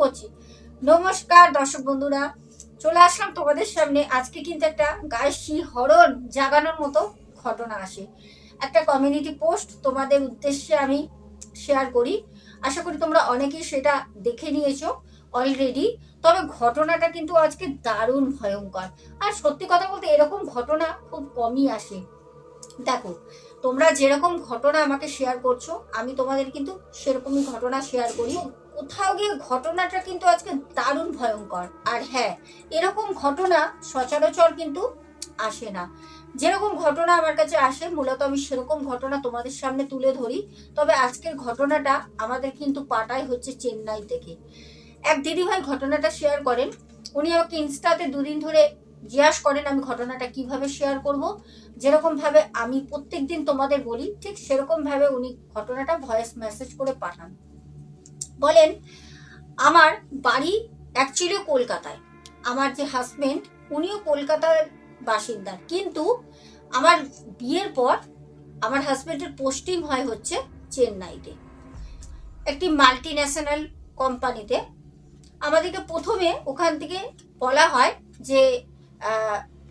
করছি। নমস্কার দর্শক বন্ধুরা, চলে আসলাম তোমাদের সামনে। আজকে কিন্তু একটা গায়ে শিহরণ জাগানোর মতো ঘটনা আসে। একটা কমিউনিটি পোস্ট তোমাদের উদ্দেশ্যে আমি শেয়ার করি। আশা করি তোমরা অনেকেই সেটা দেখে নিয়েছো অলরেডি তবে ঘটনাটা কিন্তু আজকে দারুণ ভয়ঙ্কর। আর সত্যি কথা বলতে এরকম ঘটনা খুব কমই আসে। দেখো, তোমরা যেরকম ঘটনা আমাকে শেয়ার করছ, আমি তোমাদের কিন্তু সেরকমই ঘটনা শেয়ার করি কোথাও গিয়ে ঘটনাটা কিন্তু আজকে দারুণ ভয়ঙ্কর। আর হ্যাঁ এরকম ঘটনা সচরাচর কিন্তু আসে না। যেরকম ঘটনা আমার কাছে আসে, মূলত আমি সেরকম ঘটনা তোমাদের সামনে তুলে ধরি। তবে আজকের ঘটনাটা আমাদের কিন্তু পাঠায় হচ্ছে চেন্নাই থেকে। এক দিদিভাই ঘটনাটা শেয়ার করেন। উনি আমাকে ইনস্টাতে দুদিন ধরে জিজ্ঞাসা করেন, আমি ঘটনাটা কীভাবে শেয়ার করব? যেরকম ভাবে আমি প্রত্যেকদিন তোমাদের বলি, ঠিক সেরকম ভাবে উনি ঘটনাটা ভয়েস মেসেজ করে পাঠান। বলেন, আমার বাড়ি অ্যাকচুয়ালি কলকাতায়। আমার যে হাজব্যান্ড উনিও কলকাতার বাসিন্দা কিন্তু আমার বিয়ের পর আমার হাজব্যান্ডের পোস্টিং হয় হচ্ছে চেন্নাইতে। একটি মাল্টি ন্যাশনাল কোম্পানিতে আমাদেরকে প্রথমে ওখান থেকে বলা হয় যে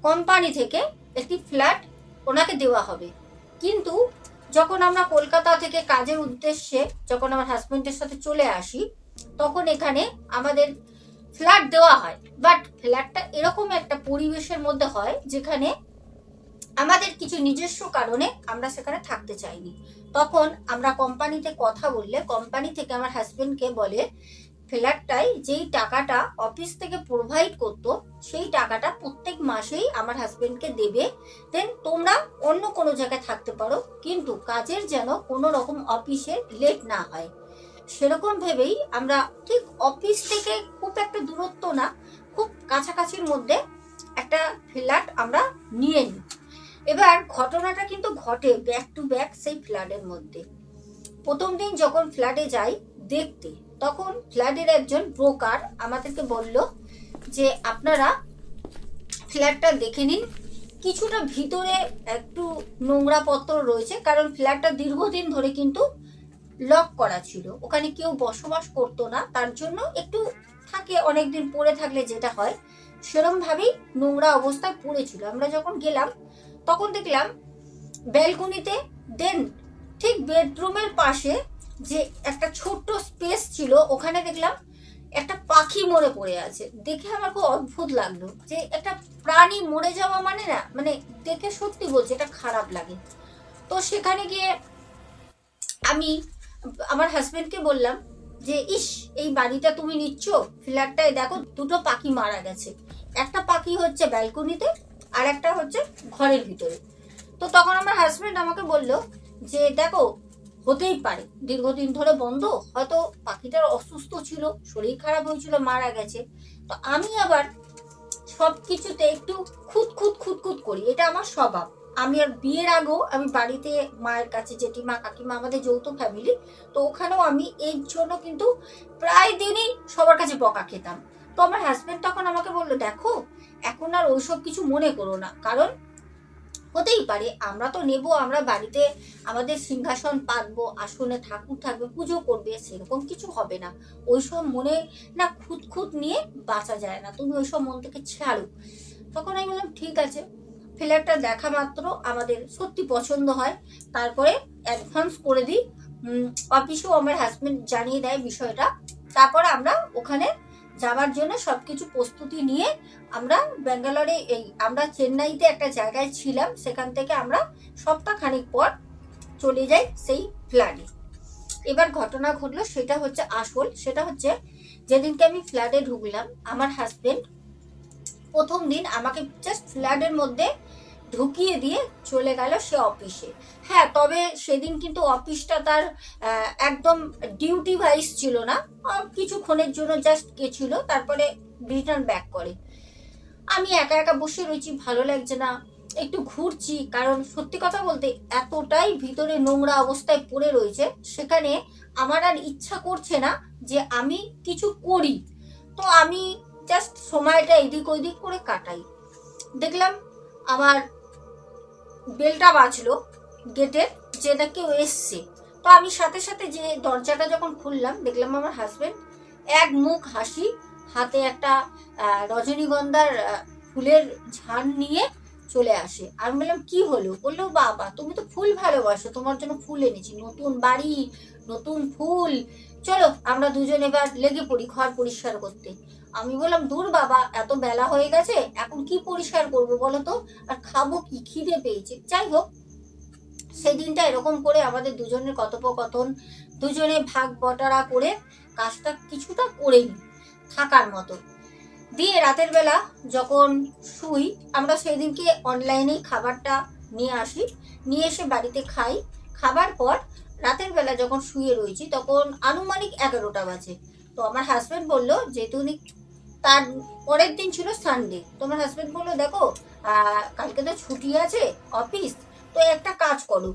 কোম্পানি থেকে একটি ফ্ল্যাট ওনাকে দেওয়া হবে। কিন্তু যখন আমরা কলকাতা থেকে কাজের উদ্দেশ্যে যখন আমার হাজবেন্ডের সাথে চলে আসি, তখন এখানে আমাদের ফ্ল্যাট দেওয়া হয়। বাট ফ্ল্যাটটা এরকম একটা পরিবেশের মধ্যে হয় যেখানে আমাদের কিছু নিজস্ব কারণে আমরা সেখানে থাকতে চাইনি। তখন আমরা কোম্পানিতে কথা বললে কোম্পানি থেকে আমার হাজব্যান্ডকে বলে ফ্ল্যাটটাই যেই টাকাটা অফিস থেকে প্রোভাইড করতো, সেই টাকাটা প্রত্যেক মাসেই আমার হাজবেন্ডকে দেবে। দেন তোমরা অন্য কোনো জায়গায় থাকতে পারো, কিন্তু কাজের যেন কোনো রকম অফিসে লেট না হয়। সেরকম ভেবেই আমরা ঠিক অফিস থেকে খুব একটা দূরত্ব না, খুব কাছাকাছির মধ্যে একটা ফ্ল্যাট আমরা নিয়ে নিই। এবার ঘটনাটা কিন্তু ঘটে ব্যাক টু ব্যাক সেই ফ্ল্যাটের মধ্যে। প্রথম দিন যখন ফ্ল্যাটে যাই, দেখতে তখন ফ্ল্যাটের একজন ব্রোকার আমাদেরকে বলল যে, আপনারা ফ্ল্যাটটা দেখে নিন। কিছুটা ভিতরে একটু নোংরা পত্র রয়েছে, কারণ ফ্ল্যাটটা দীর্ঘদিন ধরে কিন্তু লক করা ছিল। ওখানে কেউ বসবাস করতো না। তার জন্য একটু থাকে, অনেকদিন পড়ে থাকলে যেটা হয়, সেরমভাবেই নোংরা অবস্থায় পড়েছিল। আমরা যখন গেলাম, তখন দেখলাম ব্যালকনিতে দেন ঠিক বেডরুমের পাশে যে একটা ছোট্ট স্পেস ছিল, ওখানে দেখলাম একটা পাখি মরে পড়ে আছে। দেখে আমার খুব অদ্ভুত লাগল যে একটা প্রাণী মরে যাওয়া মানে না মানে দেখে সত্যি বলছে, এটা খারাপ লাগে। তো সেখানে গিয়ে আমি, আমার হাজবেন্ডকে বললাম যে, ইস, এই বাড়িটা তুমি নিচ্ছ? ফ্ল্যাটটায় দেখো, দুটো পাখি মারা গেছে। একটা পাখি হচ্ছে ব্যালকনিতে আর একটা হচ্ছে ঘরের ভিতরে। তো তখন আমার হাজবেন্ড আমাকে বলল যে, দেখো হতেই পারে। দীর্ঘদিন ধরে বন্ধ, হয়তো পাখিটার অসুস্থ ছিল, শরীর খারাপ হয়েছিল, মারা গেছে। তো আমি আবার সব কিছুতে একটু খুঁত খুঁত খুঁত খুঁত করি, এটা আমার স্বভাব। আমি আর বিয়ের আগেও আমি বাড়িতে মায়ের কাছে জেঠিমা, কাকিমা, আমাদের যৌথ ফ্যামিলি তো ওখানেও আমি এর জন্য কিন্তু প্রায় দিনই সবার কাছে বকা খেতাম। তো আমার হাজবেন্ড তখন আমাকে বলল, দেখো, এখন আর ওইসব কিছু মনে করো না। কারণ হতেই পারে। আমরা তো নেব, আমরা বাড়িতে আমাদের সিংহাসন পাতবো, আসনে ঠাকুর থাকবে, পুজো করবে, সেরকম কিছু হবে না। ওইসব মনে না খুঁত খুঁত নিয়ে বাঁচা যায় না। তুমি ওইসব মন থেকে ছাড়ো। তখন আমি বললাম, ঠিক আছে। ফ্ল্যাটটা দেখা মাত্র আমাদের সত্যি পছন্দ হয়। তারপরে অ্যাডভান্স করে দিই। অফিসেও আমার হাজব্যান্ড জানিয়ে দেয় বিষয়টা। তারপরে আমরা ওখানে যাওয়ার জন্য সব কিছু প্রস্তুতি নিয়ে আমরা ব্যাঙ্গালোরে এই, আমরা চেন্নাইতে একটা জায়গায় ছিলাম, সেখান থেকে আমরা সপ্তাহ খানিক পর চলে যাই সেই ফ্ল্যাটে। এবার ঘটনা ঘটলো, সেটা হচ্ছে আসল, সেটা হচ্ছে যেদিনকে আমি ফ্ল্যাটে ঢুকলাম, আমার হাজবেন্ড প্রথম দিন আমাকে জাস্ট ফ্ল্যাটের মধ্যে ঢুকিয়ে দিয়ে চলে গেল সে অফিসে। হ্যাঁ তবে সেদিন কিন্তু অফিসটা তার একদম ডিউটি ভাইস ছিল না। কিছুক্ষণের জন্য জাস্ট গেছিল, তারপরে রিটার্ন ব্যাক করে। আমি একা একা বসে রয়েছি, ভালো লাগছে না। একটু ঘুরছি, কারণ সত্যি কথা বলতে এতটাই ভিতরে নোংরা অবস্থায় পড়ে রয়েছে, সেখানে আমার আর ইচ্ছা করছে না যে আমি কিছু করি। তো আমি জাস্ট সময়টা এদিক ওদিক করে কাটাই। দেখলাম আমার বেলটা বাজলো গেটের, যে না কেউ এসছে। তো আমি সাথে সাথে যে দরজাটা যখন খুললাম, দেখলাম আমার হাজবেন্ড এক মুখ হাসি, হাতে একটা রজনীগন্ধার ফুলের ঝাড় নিয়ে চলে আসে। আমি বললাম, কি হলো? বলল, বাবা, তুমি তো ফুল ভালোবাসো, তোমার জন্য ফুল এনেছি, নতুন বাড়ি, নতুন ফুল। চলো, আমরা দুজন এবার লেগে পড়ি, ঘর পরিষ্কার করতে। আমি বললাম, দূর বাবা, এত বেলা হয়ে গেছে, এখন কি পরিষ্কার করব বলো তো? আর খাব কি? খিদে পেয়েছে। যাই হোক সেই দিনটা এরকম করে আমাদের দুজনের কথোপকথন, দুজনে ভাগ বটারা করে কাজটা কিছুটা করে নিই থাকার মতো। দিয়ে রাতের বেলা যখন শুই, আমরা সেই দিনকে অনলাইনেই খাবারটা নিয়ে আসি। নিয়ে এসে বাড়িতে খাই। খাবার পর রাতের বেলা যখন শুয়ে রয়েছি, তখন আনুমানিক এগারোটা বাজে। তো আমার হাজব্যান্ড বলল যেহেতু উনি তার পরের দিন ছিল সানডে তোমার হাজব্যান্ড বলল, দেখো কালকে তো ছুটি আছে অফিস তো একটা কাজ করো।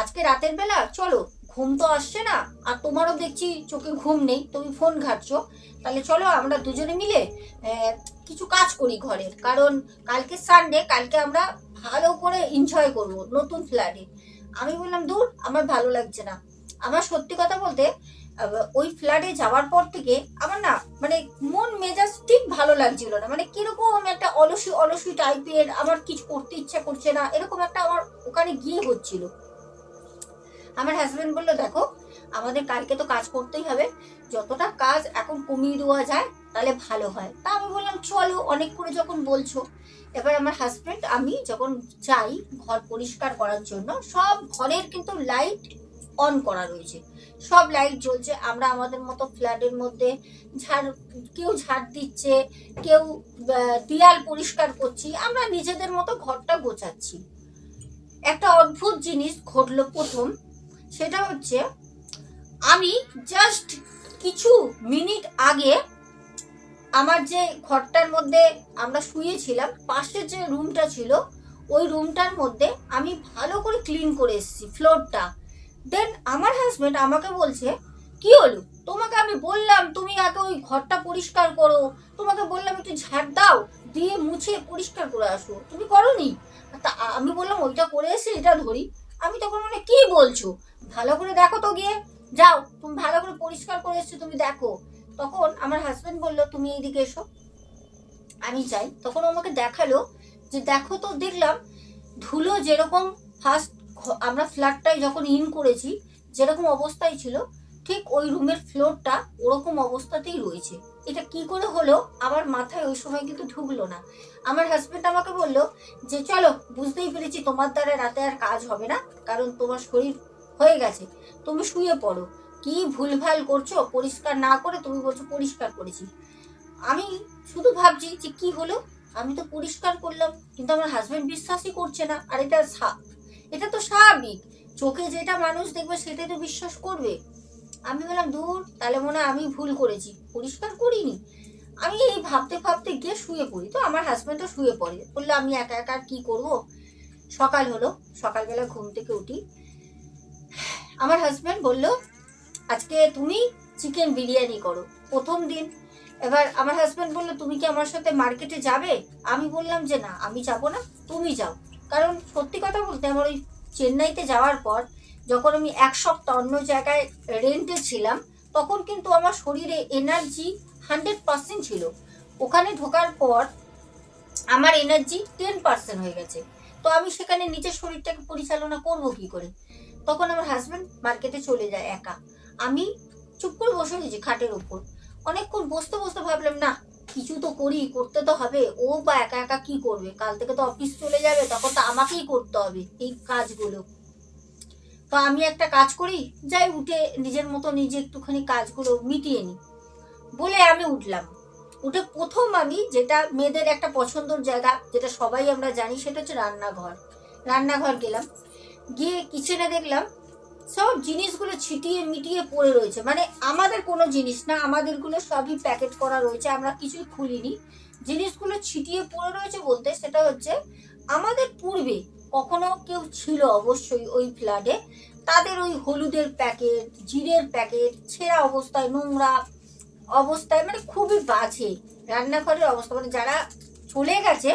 আজকে রাতের বেলা চলো, ঘুম তো আসছে না, আর তোমারও দেখছি চোখে ঘুম নেই, তুমি ফোন ঘাটছো। তাহলে চলো, আমরা দুজনে মিলে কিছু কাজ করি ঘরের কারণ কালকে সানডে কালকে আমরা ভালো করে এনজয় করব নতুন ফ্ল্যাটে আমি বললাম, দূর, আমার ভালো লাগছে না। আমার সত্যি কথা বলতে ওই ফ্ল্যাটে যাওয়ার পর থেকে আমার না মানে মন মেজাজ ঠিক ভালো লাগছিল না। মানে কীরকম একটা অলসি অলসি টাইপের আমার কিছু করতে ইচ্ছা করছে না, এরকম একটা আমার ওখানে গিয়ে হচ্ছিল। আমার হাজব্যান্ড বলল, দেখো, আমাদের কালকে তো কাজ করতেই হবে। যতটা কাজ এখন কমিয়ে দেওয়া যায়, তাহলে ভালো হয়। তা আমি বললাম, চলো, অনেক করে যখন বলছো। এবার আমার হাজব্যান্ড আমি যখন যাই ঘর পরিষ্কার করার জন্য, সব ঘরের কিন্তু লাইট অন করা রয়েছে। সব লাইট জ্বলছে, আমরা আমাদের মতো ফ্ল্যাটের মধ্যে ঝাড়, কেউ ঝাড় দিচ্ছে, কেউ দেয়াল পরিষ্কার করছি, আমরা নিজেদের মতো ঘরটা গোছাচ্ছি। একটা অদ্ভুত জিনিস ঘটলো প্রথম, সেটা হচ্ছে আমি জাস্ট কিছু মিনিট আগে আমার যে ঘরটার মধ্যে আমরা শুয়েছিলাম পাশের যে রুমটা ছিল, ওই রুমটার মধ্যে আমি ভালো করে ক্লিন করে এসেছি ফ্লোরটা দেন আমার হাজবেন্ড আমাকে বলছে, কি হলো? তোমাকে আমি বললাম তুমি আগে ওই ঘরটা পরিষ্কার করো। তোমাকে বললাম একটু ঝাড় দাও, দিয়ে মুছে পরিষ্কার করে আসো। তুমি করনি? তা আমি বললাম, ওইটা করে এসে এটা ধরি। আমি তখন মানে কি বলছো? ভালো করে দেখো তো গিয়ে। যাও, তুমি ভালো করে পরিষ্কার করে এসছো, তুমি দেখো। তখন আমার হাজবেন্ড বলল, তুমি এইদিকে এসো। আমি যাই। তখন আমাকে দেখাল যে, দেখো তো, দেখলাম ধুলো যেরকম ফার্স্ট আমরা ফ্ল্যাটটায় যখন ইন করেছি, যেরকম অবস্থায় ছিল, ঠিক ওই রুমের ফ্লোরটা ওরকম অবস্থাতেই রয়েছে। এটা কি করে হলো, আমার মাথায় ওই সময় কিন্তু ঢুকলো না। আমার হাজব্যান্ড আমাকে বলল যে, চলো, বুঝতেই পেরেছি তোমার দ্বারা রাতে আর কাজ হবে না, কারণ তোমার শরীর হয়ে গেছে। তুমি শুয়ে পড়ো। কি ভুলভাল করছ, পরিষ্কার না করে তুমি বলছো পরিষ্কার করেছি। আমি শুধু ভাবছি যে কি হলো, আমি তো পরিষ্কার করলাম, কিন্তু আমার হাজব্যান্ড বিশ্বাসই করছে না। আর এটা এটা তো স্বাভাবিক। চোখে যেটা মানুষ দেখবে সেটাই তো বিশ্বাস করবে। আমি বললাম, দূর, তাহলে মনে হয় আমি ভুল করেছি। পরিষ্কার করিনি। আমি এই ভাবতে ভাবতে গিয়ে শুয়ে পড়ি। তো আমার হাজব্যান্ডও শুয়ে পড়ে। বলল, আমি একা একা কি করব? সকাল হলো। সকালবেলা ঘুম থেকে উঠি। আমার হাজব্যান্ড বলল, আজকে তুমি চিকেন বিরিয়ানি করো, প্রথম দিন। এবার আমার হাজব্যান্ড বলল, তুমি কি আমার সাথে মার্কেটে যাবে? আমি বললাম যে, না, আমি যাব না, তুমি যাও। কারণ সত্যি কথা বলতে আমার ওই চেন্নাইতে যাওয়ার পর যখন আমি এক সপ্তাহ অন্য জায়গায় রেন্টে ছিলাম, তখন কিন্তু আমার শরীরে এনার্জি হান্ড্রেড পার্সেন্ট ছিল। ওখানে ঢোকার পর আমার এনার্জি টেন পার্সেন্ট হয়ে গেছে। তো আমি সেখানে নিজের শরীরটাকে পরিচালনা করব কি করে? তখন আমার হাজব্যান্ড মার্কেটে চলে যায় একা। আমি চুপ করে বসে রয়েছি খাটের উপর। অনেকক্ষণ বসতে বসতে ভাবলাম, না কিছু তো করি, করতে তো হবে। ও বা একা একা কি করবে? কাল থেকে তো অফিস চলে যাবে, তখন তো আমাকেই করতে হবে এই কাজগুলো। তো আমি একটা কাজ করি, যাই উঠে নিজের মতো নিজে একটুখানি কাজগুলো মিটিয়ে নিই। বলে আমি উঠলাম। উঠে প্রথম আমি যেটা মেয়েদের একটা পছন্দর জায়গা, যেটা সবাই আমরা জানি, সেটা হচ্ছে রান্নাঘর। রান্নাঘর গেলাম। গিয়ে কিচেনে দেখলাম সব জিনিসগুলো ছিটিয়ে মিটিয়ে পড়ে রয়েছে। মানে আমাদের কোনো জিনিস না, আমাদেরগুলো সবই প্যাকেট করা রয়েছে, আমরা কিছুই খুলিনি। জিনিসগুলো ছিটিয়ে পড়ে রয়েছে বলতে সেটা হচ্ছে, আমাদের পূর্বে কখনো কেউ ছিল অবশ্যই ওই ফ্ল্যাটে। তাদের ওই হলুদের প্যাকেট, জিরের প্যাকেট, ছেঁড়া অবস্থায় নোংরা অবস্থায় মানে খুবই বাজে রান্নাঘরের অবস্থা। মানে যারা চলে গেছে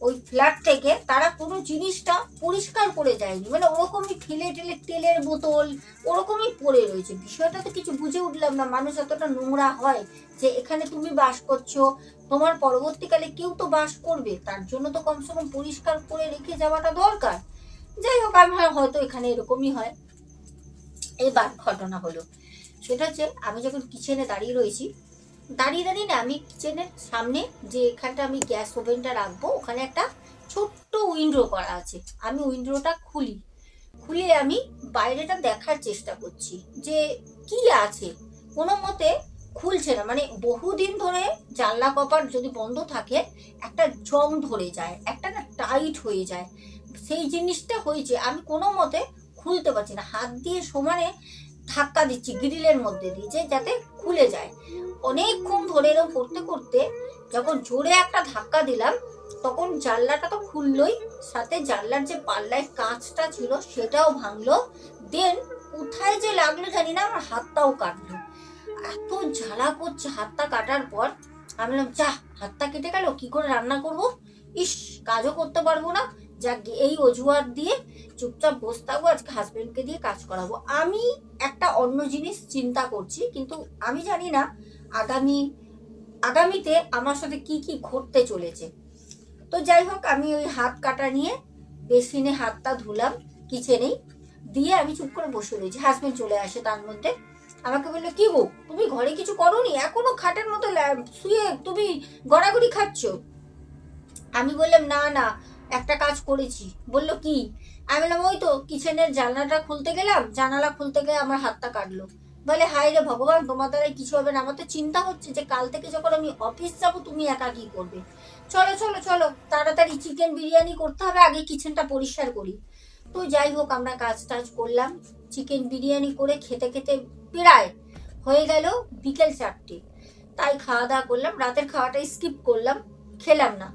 ওই ফ্ল্যাট থেকে তারা কোনো জিনিসটা পরিষ্কার করে যায়নি মানে ওরকমই ফেলে টেলে তেলের বোতল, ওরকমই পড়ে রয়েছে। বিষয়টা তো কিছু বুঝে উঠলাম না। মানুষ এতটা নোংরা হয় যে এখানে তুমি বাস করছ, তোমার পরবর্তীকালে কেউ তো বাস করবে। তার জন্য তো কমসে কম পরিষ্কার করে রেখে যাওয়াটা দরকার। যাই হোক আমি হয়- হয়তো এখানে এরকমই হয়। এবার ঘটনা হলো, সেটা হচ্ছে আমি যখন কিচেনে দাঁড়িয়ে রয়েছি দাঁড়িয়ে দাঁড়িয়ে না, আমি কিচেনের সামনে যে এখানটা আমি গ্যাস ওভেনটা রাখব, ওখানে একটা ছোট্ট উইন্ডো করা আছে। আমি উইন্ডোটা খুলি। খুলে আমি বাইরেটা দেখার চেষ্টা করছি যে কি আছে। কোনো মতে খুলছে না মানে বহুদিন ধরে জানলা কপাট যদি বন্ধ থাকে, একটা জং ধরে যায়, একটা না টাইট হয়ে যায়। সেই জিনিসটা হয়েছে, আমি কোনো মতে খুলতে পারছি না। হাত দিয়ে সমানে ধাক্কা দিচ্ছি গ্রিলের মধ্যে দিয়ে যাতে খুলে যায়। অনেকক্ষণ ধরে এরকম করতে করতে যখন জোরে একটা ধাক্কা দিলাম, তখন জানলাটা তো খুললোই, সাথে জানলার যে পাল্লায় কাঁচটা ছিল সেটাও ভাঙলো। দেন কোথায় যে লাগল জানি না, আমার হাতটাও কাটলো। এত জ্বালা করছে হাতটা কাটার পর, আমি বললাম যা হাতটা কেটে গেল, কি করে রান্না করব? ইস, কাজও করতে পারব না। যাক, এই অজুহাত দিয়ে চুপচাপ বসে থাকব, আজকে হাজবেন্ডকে দিয়ে কাজ করাবো। আমি একটা অন্য জিনিস চিন্তা করছি, কিন্তু আমি জানি না আগামী, আগামীতে আমার সাথে কি কি ঘটতে চলেছে। তো যাই হোক, আমি ওই হাত কাটা নিয়ে বেসিনে হাতটা ধুলাম কিচেনেই দিয়ে আমি চুপ করে বসে রয়েছি। হাজবেন্ড চলে আসে তার মধ্যে। আমাকে বলল, কি গো, তুমি ঘরে কিছু করোনি? এখনও খাটের মতো শুয়ে তুমি গড়াগড়ি খাচ্ছ? আমি বললাম, না না, একটা কাজ করেছি। বলল, কি? আমি বললাম, ওই তো, কিচেনের জানলাটা খুলতে গেলাম। জানালা খুলতে গিয়ে আমার হাতটা কাটলো। বলে হাই রে ভগবান, তোমার দ্বারা কিছু হবে না। আমার তো চিন্তা হচ্ছে যে কাল থেকে যখন আমি অফিস যাব, তুমি একা কি করবে? চলো চলো চলো, তাড়াতাড়ি চিকেন বিরিয়ানি করতে হবে, আগে কিচেনটা পরিষ্কার করি। তো যাই হোক, আমরা কাজ টাজ করলাম। চিকেন বিরিয়ানি করে খেতে খেতে প্রায় হয়ে গেল বিকেল চারটে। তাই খাওয়া দাওয়া করলাম। রাতের খাওয়াটা স্কিপ করলাম, খেলাম না।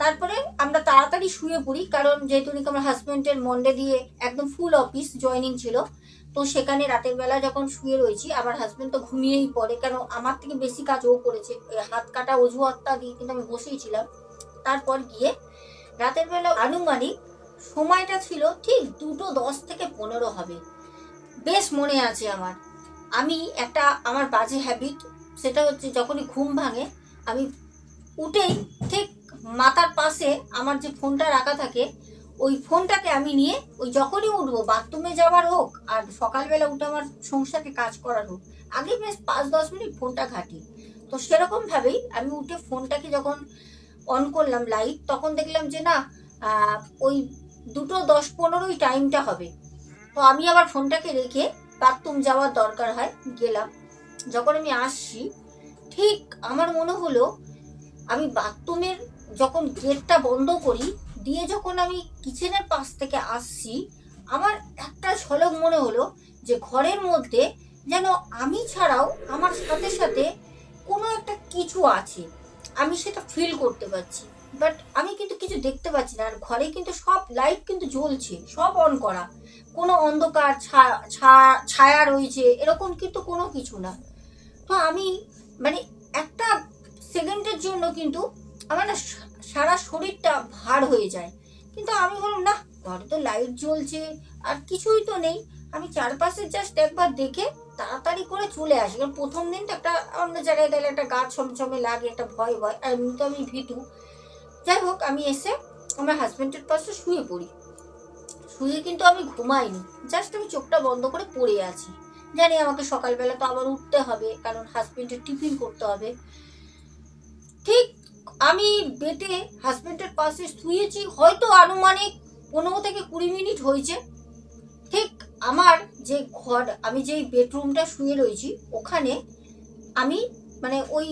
তারপরে আমরা তাড়াতাড়ি শুয়ে পড়ি, কারণ যেহেতু আমার হাজব্যান্ডের মন্ডে দিয়ে একদম ফুল অফিস জয়নিং ছিল তো সেখানে রাতের বেলা যখন শুয়ে রয়েছি, আমার হাজব্যান্ড তো ঘুমিয়েই পড়ে, কেন আমার থেকে বেশি কাজ ও করেছে। হাত কাটা, অজুহাতটা দিয়ে কিন্তু আমি বসেই ছিলাম। তারপর গিয়ে রাতের বেলা আনুমানিক সময়টা ছিল ঠিক দুটো দশ থেকে পনেরো হবে। বেশ মনে আছে আমার। আমি একটা আমার বাজে হ্যাবিট সেটা হচ্ছে যখনই ঘুম ভাঙে, আমি উঠেই ঠিক মাথার পাশে আমার যে ফোনটা রাখা থাকে ওই ফোনটাকে আমি নিয়ে ওই যখনই উঠবো, বাথরুমে যাওয়ার হোক আর সকালবেলা উঠে আমার সংসারকে কাজ করার হোক, আগে বেশ পাঁচ দশ মিনিট ফোনটা ঘাটি। তো সেরকম ভাবেই আমি উঠে ফোনটাকে যখন অন করলাম লাইট তখন দেখলাম যে না ওই দুটো দশ পনেরোই টাইমটা হবে। তো আমি আবার ফোনটাকে রেখে বাথরুম যাওয়ার দরকার হয়, গেলাম। যখন আমি আসছি, ঠিক আমার মনে হলো আমি বাথরুমের যখন গেটটা বন্ধ করি দিয়ে যখন আমি কিচেনের পাশ থেকে আসছি, আমার একটা ঝলক মনে হলো যে ঘরের মধ্যে যেন আমি ছাড়াও আমার সাথে সাথে কোনো একটা কিছু আছে। আমি সেটা ফিল করতে পারছি। বাট আমি কিন্তু কিছু দেখতে পাচ্ছি না। আর ঘরে কিন্তু সব লাইট কিন্তু জ্বলছে, সব অন করা। কোনো অন্ধকার ছায়া রয়েছে, এরকম কিন্তু কোনো কিছু না। তো আমি মানে একটা সেকেন্ডের জন্য কিন্তু আমার না সারা শরীরটা ভার হয়ে যায়। কিন্তু আমি বললাম না ঘরে তো লাইট জ্বলছে, আর কিছুই তো নেই। আমি চারপাশে জাস্ট একবার দেখে তাড়াতাড়ি করে চলে আসি। কারণ প্রথম দিন তো একটা অন্য জায়গায় গেলে একটা গা ছমছমে লাগে, একটা ভয় ভয়, আর এমনি তো আমি ভীতু। যাই হোক, আমি এসে আমার হাজব্যান্ডের পাশে শুয়ে পড়ি। শুয়ে কিন্তু আমি ঘুমাইনি জাস্ট আমি চোখটা বন্ধ করে পড়ে আছি। জানি আমাকে সকালবেলা তো আবার উঠতে হবে, কারণ হাজব্যান্ডের টিফিন করতে হবে। ঠিক আমি বেটে হাজব্যান্ডের পাশে শুয়েছি, হয়তো আনুমানিক পনেরো থেকে কুড়ি মিনিট হয়েছে। ঠিক আমার যে ঘর, আমি যেই বেডরুমটা শুয়ে রয়েছি, ওখানে আমি মানে ওই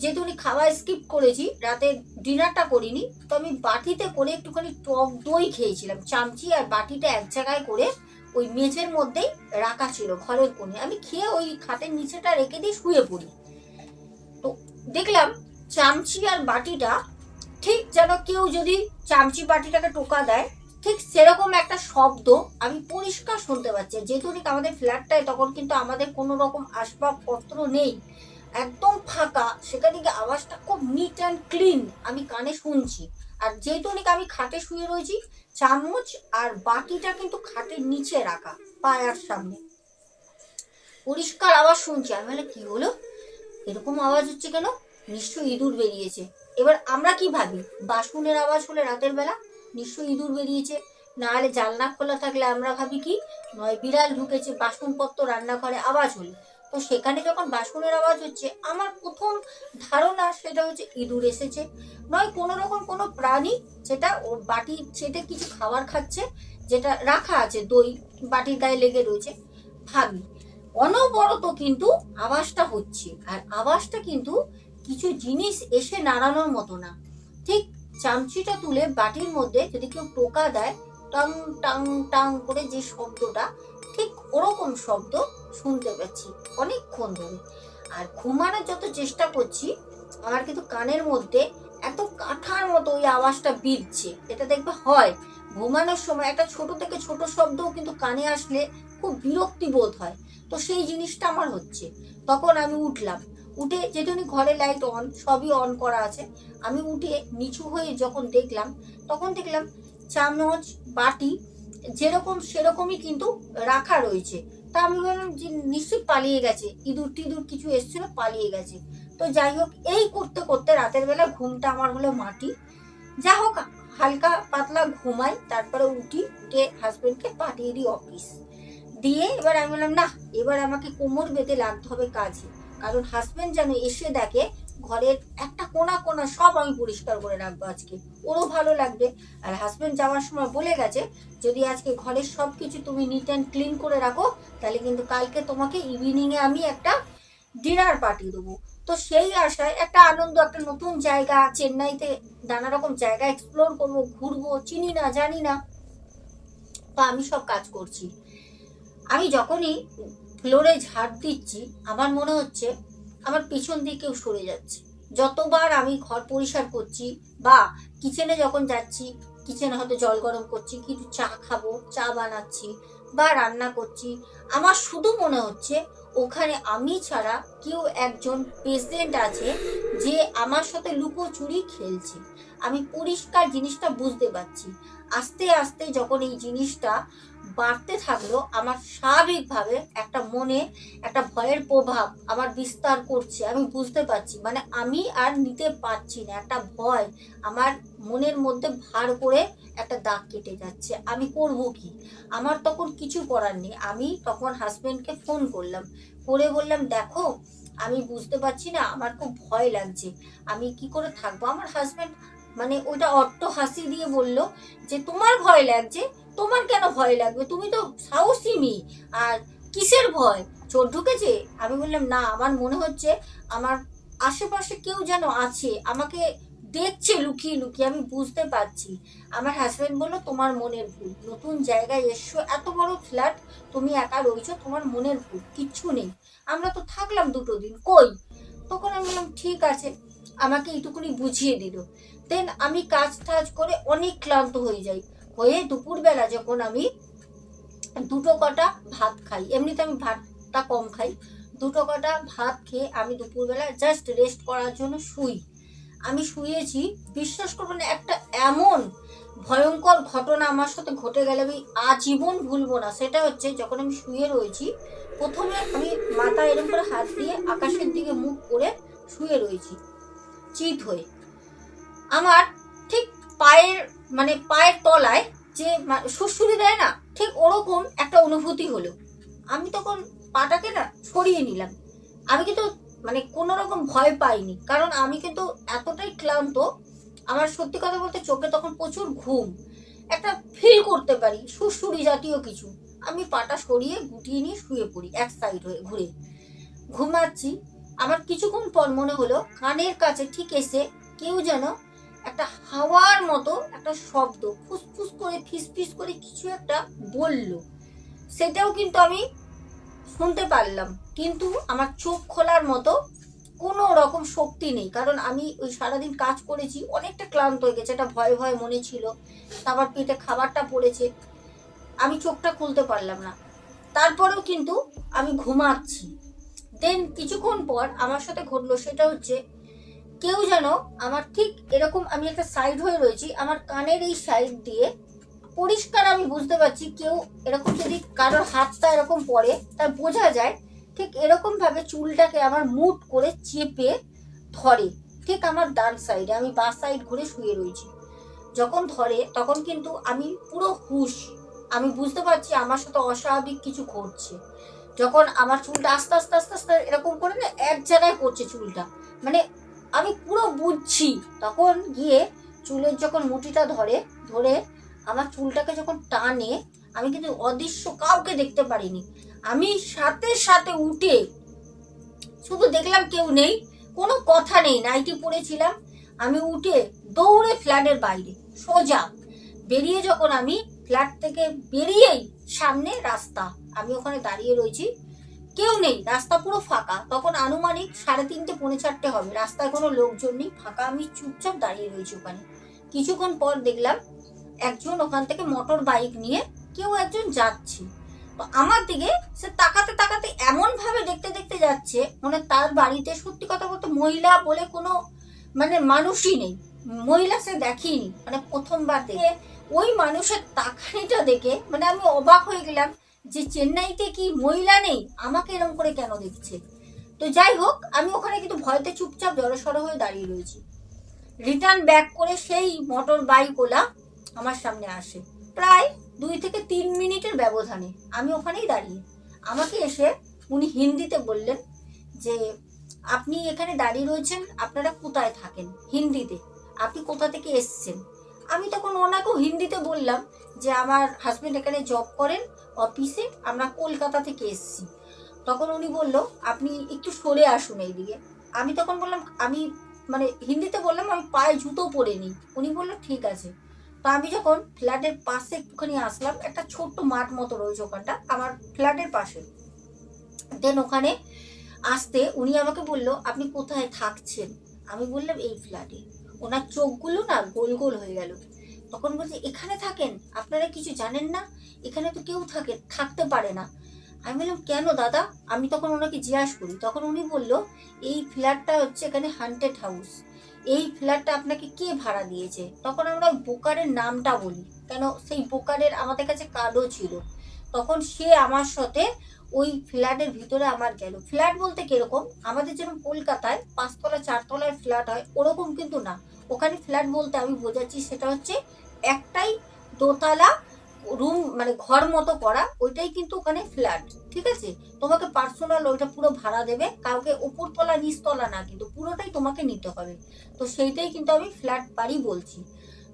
যেহেতু উনি খাওয়া স্কিপ করেছি, রাতে ডিনারটা করিনি, তো আমি বাটিতে করে একটুখানি টক দই খেয়েছিলাম, চামচি আর বাটিটা এক জায়গায় করে ওই মেঝের মধ্যেই রাখা ছিল, ঘরের কোণে। আমি খেয়ে ওই খাটের নিচেটা রেখে দিয়ে শুয়ে পড়ি। তো দেখলাম চামচি আর বাটিটা ঠিক যেন কেউ যদি চামচি বাটিটাকে টোকা দেয়, ঠিক সেরকম একটা শব্দ আমি পরিষ্কার শুনতে পাচ্ছি। যেহেতু ঠিক আমাদের ফ্ল্যাটটায় তখন কিন্তু আমাদের কোনো রকম আসবাবপত্র নেই, একদম ফাঁকা সেখান থেকে আওয়াজটা খুব নিট অ্যান্ড ক্লিন আমি কানে শুনছি। আর যেহেতু অনেক আমি খাটে শুয়ে রয়েছি, চামচ আর বাটিটা কিন্তু খাটের নিচে রাখা, পায়ার সামনে। পরিষ্কার আওয়াজ শুনছি। আমি বলে কি হলো? এরকম আওয়াজ হচ্ছে কেন? নিশ্চয়ই ইঁদুর বেরিয়েছে। এবার আমরা কি ভাবি? বাসনের আওয়াজ হলে রাতের বেলা? নিশ্চয়ই ইঁদুর বেরিয়েছে। না হলে জানলা খোলা থাকলে আমরা ভাবি কি? নয়, বিড়াল ঢুকেছে, বাসনপত্র, রান্নাঘরে আওয়াজ হলো। তো সেখানে যখন বাসনের আওয়াজ হচ্ছে, আমার প্রথম ধারণা সেটা হচ্ছে ইঁদুর এসেছে। নয়, কোনো রকম কোনো প্রাণী যেটা ও বাটি ছেটে কিছু খাবার খাচ্ছে, যেটা রাখা আছে, দই বাটির গায়ে লেগে রয়েছে। ভাবি, অনবরত কিন্তু আওয়াজটা হচ্ছে। আর আওয়াজটা কিন্তু কিছু জিনিস এসে নাড়ানোর মতো না। ঠিক চামচিটা তুলে বাটির মধ্যে যদি কেউ টোকা দেয়, টাং টাং টাং করে যে শব্দটা, ঠিক ওরকম শব্দ শুনতে পাচ্ছি অনেকক্ষণ ধরে। আর ঘুমানোর যত চেষ্টা করছি, আমার কিন্তু কানের মধ্যে এত কাঁঠার মতো ওই আওয়াজটা বিলছে এটা দেখবে হয়, ঘুমানোর সময় একটা ছোট থেকে ছোট শব্দও কিন্তু কানে আসলে খুব বিরক্তি বোধ হয়। তো সেই জিনিসটা আমার হচ্ছে। তখন আমি উঠলাম। উঠে যেহেতু ঘরে লাইট অন সবই অন করা আছে, আমি উঠে নিচু হয়ে যখন দেখলাম, তখন দেখলাম চামচ, বাটি যেরকম সেরকমই কিন্তু রাখা রয়েছে। তা আমি ভাবলাম যে নিশ্চয়ই পালিয়ে গেছে, ইঁদুর টিঁদুর কিছু এসেছিল, পালিয়ে গেছে। তো যাই হোক, এই করতে করতে রাতের বেলা ঘুমটা আমার হলো মাটি। যা হোক, হালকা পাতলা ঘুমাই, তারপরে উঠি, উঠে হাজবেন্ডকে পাঠিয়ে দিই অফিস দিয়ে এবার আমি বললাম না এবার আমাকে কোমর বেঁধে লাগতে হবে কাজে। কারণ হাজব্যান্ড যেন এসে দেখে, ঘরের একটা কোনা কোনা সব আমি পরিষ্কার করে রাখব আজকে। ওরও ভালো লাগবে। আর হাজব্যান্ড যাওয়ার সময় বলে গেছে, যদি আজকে ঘরের সব কিছু তুমি নিট অ্যান্ড ক্লিন করে রাখো, তাহলে কিন্তু কালকে তোমাকে ইভিনিংয়ে আমি একটা ডিনার পার্টি দেবো। তো সেই আশায় একটা আনন্দ, একটা নতুন জায়গা, চেন্নাইতে নানা রকম জায়গা এক্সপ্লোর করব, ঘুরবো, চিনি না, জানি না। তো আমি সব কাজ করছি। আমি যখনই ফ্লোরে ঝাড় দিচ্ছি, আমার মনে হচ্ছে আমার পিছন দিকেও সরে যাচ্ছে। যতবার আমি ঘর পরিষ্কার করছি বা কিচেনে যখন যাচ্ছি কিচেনে হয়তো জল গরম করছি, কিছু চা খাব, চা বানাচ্ছি বা রান্না করছি, আমার শুধু মনে হচ্ছে ওখানে আমি ছাড়া কেউ একজন পেশেন্ট আছে যে আমার সাথে লুকোচুরি খেলছে। আমি পরিষ্কার জিনিসটা বুঝতে পারছি। আস্তে আস্তে যখন এই জিনিসটা বাড়তে থাকল আমার স্বাভাবিকভাবে একটা মনে, একটা ভয়ের প্রভাব আমার বিস্তার করছে, আমি বুঝতে পারছি। মানে আমি আর নিতে পারছি না, একটা ভয় আমার মনের মধ্যে ভার করে একটা দাগ কেটে যাচ্ছে। আমি করব কি? আমার তখন কিছু করার নেই। আমি তখন হাজব্যান্ডকে ফোন করলাম। করে বললাম, দেখো, আমি বুঝতে পারছি না, আমার খুব ভয় লাগছে। আমি কি করে থাকব? আমার হাজব্যান্ড মানে ওইটা অট্ট হাসি দিয়ে বলল যে, তোমার ভয় লাগছে? তোমার কেন ভয় লাগবে? তুমি তো সাহসী মেয়ে আর কিসের ভয়? চোর ঢুকেছে? আমি বললাম, না, আমার মনে হচ্ছে আমার আশেপাশে কেউ যেন আছে। আমাকে দেখছে লুকিয়ে লুকিয়ে, আমি বুঝতে পারছি। আমার হাজবেন্ড বলল, তোমার মনের ভুল। নতুন জায়গায় এসছো, এত বড় ফ্ল্যাট তুমি একা রয়েছো, তোমার মনের ভুল, কিচ্ছু নেই। আমরা তো থাকলাম দুটো দিন, কই? তখন আমি বললাম, ঠিক আছে। আমাকে এইটুকুনি বুঝিয়ে দিল। দেন আমি কাজ টাজ করে অনেক ক্লান্ত হয়ে যাই। হয়ে দুপুরবেলা যখন আমি দুটো কটা ভাত খাই, এমনিতে আমি ভাতটা কম খাই, দুটো কটা ভাত খেয়ে আমি দুপুরবেলা জাস্ট রেস্ট করার জন্য শুই। আমি শুয়েছি, বিশ্বাস করব না, একটা এমন ভয়ঙ্কর ঘটনা আমার সাথে ঘটে গেলে আমি আজীবন ভুলবো না। সেটা হচ্ছে যখন আমি শুয়ে রয়েছি, প্রথমে আমি মাথা এরকম করে হাত দিয়ে আকাশের দিকে মুখ করে শুয়ে রয়েছি, চিত হয়ে। আমার ঠিক পায়ের মানে পায়ের তলায় যে সুড়সুড়ি দেয় না, ঠিক ওরকম একটা অনুভূতি হলো। আমি তখন পাটাকে না সরিয়ে নিলাম। আমি কিন্তু মানে কোনো রকম ভয় পাইনি, কারণ আমি কিন্তু এতটাই ক্লান্ত, আমার সত্যি কথা বলতে চোখে তখন প্রচুর ঘুম। একটা ফিল করতে পারি, সুড়সুড়ি জাতীয় কিছু। আমি পাটা সরিয়ে গুটিয়ে নিয়ে শুয়ে পড়ি এক সাইড হয়ে ঘুরে। ঘুমাচ্ছি। আমার কিছুক্ষণ পর মনে হলো কানের কাছে ঠিক এসে কেউ যেন একটা হাওয়ার মতো একটা শব্দ, ফুসফুস করে, ফিসফিস করে কিছু একটা বলল। সেটাও কিন্তু আমি শুনতে পারলাম, কিন্তু আমার চোখ খোলার মতো কোনো রকম শক্তি নেই। কারণ আমি ওই সারাদিন কাজ করেছি, অনেকটা ক্লান্ত হয়ে গেছে, একটা ভয় ভয় মনে ছিল, তারপর পেটে খাবারটা পড়েছে, আমি চোখটা খুলতে পারলাম না। তারপরেও কিন্তু আমি ঘুমাচ্ছি। দেন কিছুক্ষণ পর আমার সাথে ঘটলো, সেটা হচ্ছে কেউ যেন আমার ঠিক এরকম আমি একটা সাইড হয়ে রয়েছি, আমার কানের এই সাইড দিয়ে পরিষ্কার আমি বুঝতে পারছি কেউ এরকম যদি কারোর হাতটা এরকম পড়ে তা বোঝা যায়, ঠিক এরকম ভাবে চুলটাকে আমার মুট করে চেপে ধরে, ঠিক আমার ডান সাইডে আমি বাঁ সাইড ঘুরে শুয়ে রয়েছি। যখন ধরে, তখন কিন্তু আমি পুরো হুশ, আমি বুঝতে পারছি আমার সাথে অস্বাভাবিক কিছু ঘটছে। যখন আমার চুলটা আস্তে আস্তে আস্তে আস্তে, এরকম করে না, এক জায়গায় করছে চুলটা মানে আমি পুরো বুঝছি। তখন গিয়ে চুলের যখন মুঠিটা ধরে ধরে আমার চুলটাকে যখন টানে, আমি কিন্তু অদৃশ্য কাউকে দেখতে পারিনি। আমি সাথে সাথে উঠে শুধু দেখলাম কেউ নেই, কোনো কথা নেই। নাইটি পরেছিলাম, আমি উঠে দৌড়ে ফ্ল্যাটের বাইরে, সোজা। বেরিয়ে যখন আমি ফ্ল্যাট থেকে বেরিয়েই সামনে রাস্তা, আমি ওখানে দাঁড়িয়ে রয়েছি। কেউ নেই, রাস্তা পুরো ফাঁকা। তখন আনুমানিক সাড়ে তিনটে, পৌনে চারটে হবে। রাস্তায় কোনো লোকজন নেই, ফাঁকা। আমি চুপচাপ দাঁড়িয়ে রয়েছি ওখানে। কিছুক্ষণ পর দেখলাম একজন ওখান থেকে মোটর বাইক নিয়ে কেউ একজন যাচ্ছে। তো আমার দিকে সে তাকাতে তাকাতে এমন ভাবে দেখতে দেখতে যাচ্ছে মানে তার বাড়িতে সত্যি কথা বলতে মহিলা বলে কোনো মানে মানুষই নেই। মহিলা সে দেখিনি মানে প্রথমবার দেখে। ওই মানুষের তাকানিটা দেখে মানে আমি অবাক হয়ে গেলাম যে চেন্নাইতে কি মহিলা নেই, আমাকে এরকম করে কেন দেখছে? তো যাই হোক, আমি ওখানে কিন্তু ভয়তে চুপচাপ জড়সড় হয়ে দাঁড়িয়ে রয়েছি। রিটার্ন ব্যাক করে সেই মোটর বাইক ওলা আমার সামনে আসে। প্রায় দুই থেকে তিন মিনিটের ব্যবধানে আমি ওখানেই দাঁড়িয়ে। আমাকে এসে উনি হিন্দিতে বললেন যে, আপনি এখানে দাঁড়িয়ে রয়েছেন, আপনারা কোথায় থাকেন? হিন্দিতে। আপনি কোথা থেকে এসছেন? আমি তখন ওনাকেও হিন্দিতে বললাম যে আমার হাজব্যান্ড এখানে জব করেন অফিসে আমরা কলকাতা থেকে এসছি। তখন উনি বলল, আপনি একটু সরে আসুন এইদিকে। আমি তখন বললাম, আমি মানে হিন্দিতে বললাম, আমি পায়ে জুতো পরে নিই। উনি বলল, ঠিক আছে। তো আমি যখন ফ্ল্যাটের পাশে একটুখানি আসলাম, একটা ছোট্ট মাঠ মতো রয়েছে ওখানটা, আমার ফ্ল্যাটের পাশে। দেন ওখানে আসতে উনি আমাকে বলল, আপনি কোথায় থাকছেন? আমি বললাম, এই ফ্ল্যাটে ওনার চোখগুলো না গোল গোল হয়ে গেল। তখন বলছে, এখানে থাকেন? আপনারা কিছু জানেন না? এখানে তো কেউ থাকে, থাকতে পারে না। আমি বললাম, কেন দাদা? আমি তখন ওনাকে জিজ্ঞাসা করি। তখন উনি বলল, এই ফ্ল্যাটটা হচ্ছে এখানে হান্টেড হাউস এই ফ্ল্যাটটা আপনাকে কে ভাড়া দিয়েছে? তখন আমরা বোকারের নামটা বলি, কেন সেই বোকারের আমাদের কাছে কার্ডও ছিল। তখন সে আমার সাথে ওই ফ্ল্যাটের ভিতরে আমার গেল। ফ্ল্যাট বলতে কীরকম? আমাদের যেরকম কলকাতায় পাঁচতলা চারতলায় ফ্ল্যাট হয়, ওরকম কিন্তু না। ওখানে ফ্ল্যাট বলতে আমি বোঝাচ্ছি, সেটা হচ্ছে একটাই দোতলা রুম মানে ঘর মতো করা, ওইটাই কিন্তু ওখানে ফ্ল্যাট ঠিক আছে? তোমাকে পার্সোনাল ওইটা পুরো ভাড়া দেবে, কাউকে উপরতলা, নিচতলা না, কিন্তু পুরোটাই তোমাকে নিতে হবে। তো সেইটাই কিন্তু আমি ফ্ল্যাট বাড়ি বলছি।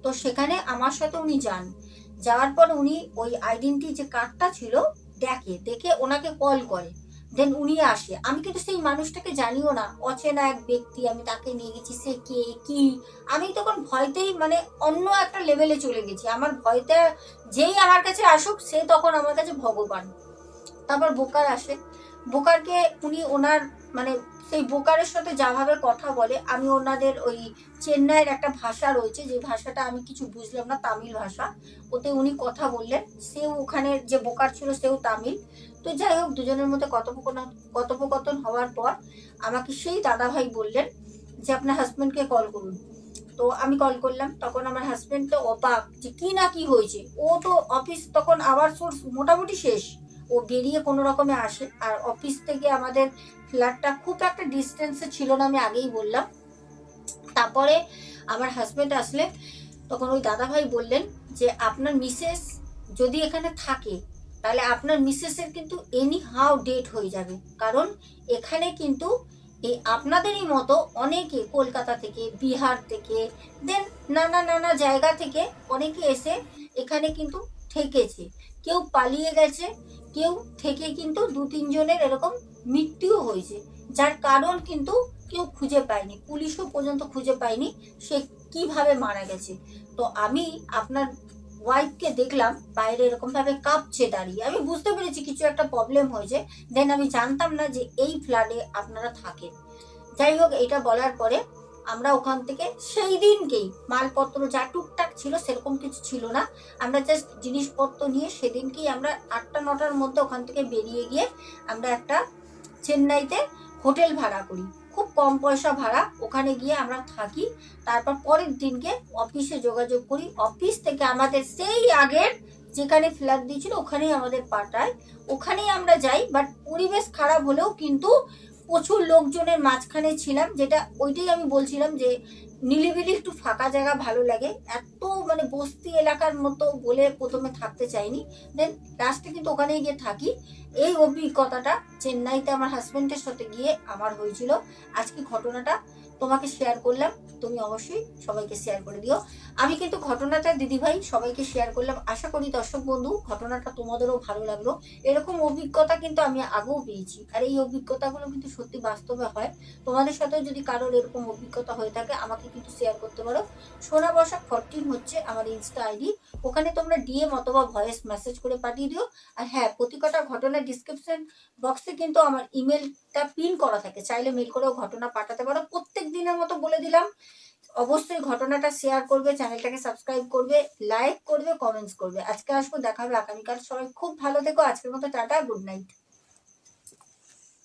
তো সেখানে আমার সাথে উনি যান। যাওয়ার পর উনি ওই আইডেন্টি যে কার্ডটা ছিল, দেখে দেখে ওনাকে কল করে। দেন উনি আসে। আমি কিন্তু সেই মানুষটাকে জানিও না। অচেনা এক ব্যক্তি, আমি তাকে নিয়ে গেছি, সে কে, কি? আমি তখন ভয়তেই মানে অন্য একটা লেভেলে চলে গেছি। আমার ভয়তে যেই আমার কাছে আসুক, সে তখন আমার কাছে ভগবান। তারপর বোকার আসে। বোকারকে উনি ওনার মানে সেই বোকারের সাথে যাভাবে কথা বলে। আমি ওনাদের ওই চেন্নাইয়ের একটা ভাষা রয়েছে, যে ভাষাটা আমি কিছু বুঝলাম না, তামিল ভাষা। ওতে উনি কথা বললেন। সেও ওখানে যে বোকার ছিল, সেও তামিল। তো যাই হোক, দুজনের মধ্যে কথোপকথন কথোপকথন হওয়ার পর আমাকে সেই দাদাভাই বললেন যে, আপনার হাজব্যান্ডকে কল করুন। তো আমি কল করলাম। তখন আমার হাজব্যান্ড তো অবাক যে, কি না কি হয়েছে? ও তো অফিস তখন আবার সোর্স মোটামুটি শেষ। ও বেরিয়ে কোনো রকমে আসে। আর অফিস থেকে আমাদের ফ্ল্যাটটা খুব একটা ডিস্টেন্সে ছিল না, আমি আগেই বললাম। তারপরে আমার হাজব্যান্ড আসলে তখন ওই দাদাভাই বললেন যে, আপনার মিসেস যদি এখানে থাকে তাহলে আপনার মিসেসের কিন্তু এনি হাউ ডেট হয়ে যাবে। কারণ এখানে কিন্তু এই আপনাদেরই মতো অনেকে কলকাতা থেকে, বিহার থেকে দেন নানা নানা জায়গা থেকে অনেকে এসে এখানে কিন্তু থেকেছে। কেউ পালিয়ে গেছে, কেউ থেকে কিন্তু দু তিনজনের এরকম মৃত্যুও হয়েছে। যার কারণ কিন্তু কেউ খুঁজে পায়নি, পুলিশও পর্যন্ত খুঁজে পায়নি সে কীভাবে মারা গেছে। তো আমি আপনার ওয়াইফকে দেখলাম, বাইরে এরকমভাবে কাঁপছে দাঁড়িয়ে। আমি বুঝতে পেরেছি কিছু একটা প্রবলেম হয়েছে। দেন আমি জানতাম না যে এই ফ্ল্যাটে আপনারা থাকেন। যাই হোক, এটা বলার পরে আমরা ওখান থেকে সেই দিনকেই মালপত্র যা টুকটাক ছিল সেরকম কিছু ছিল না। আমরা জাস্ট জিনিসপত্র নিয়ে সেদিনকেই আমরা আটটা, নটার মধ্যে ওখান থেকে বেরিয়ে গিয়ে আমরা একটা চেন্নাইতে হোটেল ভাড়া করি। খুব কম পয়সা ভাড়া, ওখানে গিয়ে আমরা থাকি, তারপর পরের দিনকে অফিসে যোগাযোগ করি। অফিস থেকে আমাদের সেই আগের যেখানে ফ্ল্যাট দিয়েছিল, ওখানেই আমাদের পাঠায়। ওখানেই আমরা যাই বাট পরিবেশ খারাপ হলেও কিন্তু প্রচুর লোকজনের মাঝখানে ছিলাম, যেটা ওইটাই আমি বলছিলাম যে নিলিবিলি একটু ফাঁকা জায়গা ভালো লাগে। এত মানে বস্তি এলাকার মতো বলে প্রথমে থাকতে চাইনি। দেন লাস্টে কিন্তু ওখানেই গিয়ে থাকি। এই অভিজ্ঞতাটা চেন্নাইতে আমার হাজব্যান্ডের সাথে গিয়ে আমার হয়েছিল। আজকে ঘটনাটা তোমাকে শেয়ার করলাম। তুমি অবশ্যই সবাইকে শেয়ার করে দিও। আমি কিন্তু ঘটনাটা দিদিভাই সবাইকে শেয়ার করলাম। আশা করি দর্শক বন্ধু, ঘটনাটা তোমাদেরও ভালো লাগল। এরকম অভিজ্ঞতা কিন্তু আমি আগেও পেয়েছি। আর এই অভিজ্ঞতাগুলো কিন্তু সত্যি বাস্তবে হয়। তোমাদের সাথেও যদি কারোর এরকম অভিজ্ঞতা হয়ে থাকে, আমাকে কিন্তু শেয়ার করতে পারো। সোনা বসা ফরটিন হচ্ছে আমার ইনস্টা আইডি ওখানে তোমরা ডিএম অথবা ভয়েস মেসেজ করে পাঠিয়ে দিও। আর হ্যাঁ প্রতি কটা ঘটনার ডিসক্রিপশন বক্সে কিন্তু আমার ইমেলটা পিন করা থাকে। চাইলে মেল করেও ঘটনা পাঠাতে পারো। প্রত্যেক দিনের মতো বলে দিলাম। অবশ্যই ঘটনাটা শেয়ার করবে চ্যানেলটাকে সাবস্ক্রাইব করবে লাইক করবে কমেন্টস করবে। আজকে আসব, দেখা হবে আগামীকাল। সবাই খুব ভালো থেকো। আজকের মতো টাটা গুড নাইট